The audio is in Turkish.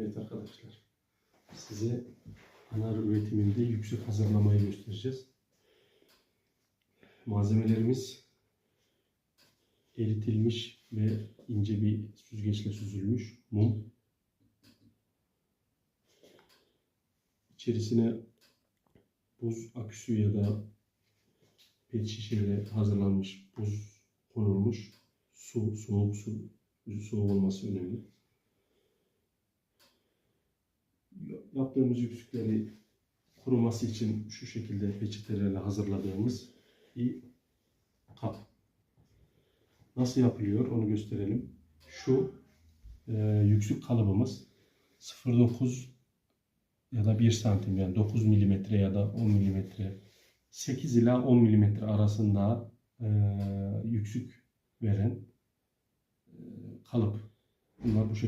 Evet arkadaşlar. Size anar üretiminde yüksek hazırlamayı göstereceğiz. Malzemelerimiz eritilmiş ve ince bir süzgeçle süzülmüş mum. İçerisine buz aküsü ya da pet şişeyle hazırlanmış buz konulmuş. Su, soğuk su, soğuk olması önemli. Yaptığımız yüksükleri kuruması için şu şekilde peçetelerle hazırladığımız bir kap. Nasıl yapılıyor onu gösterelim. Şu e, yüksük kalıbımız 0.9 ya da 1 santim yani 9 milimetre ya da 10 milimetre 8 ila 10 milimetre arasında e, yüksük veren e, kalıp. Bunlar bu şekilde.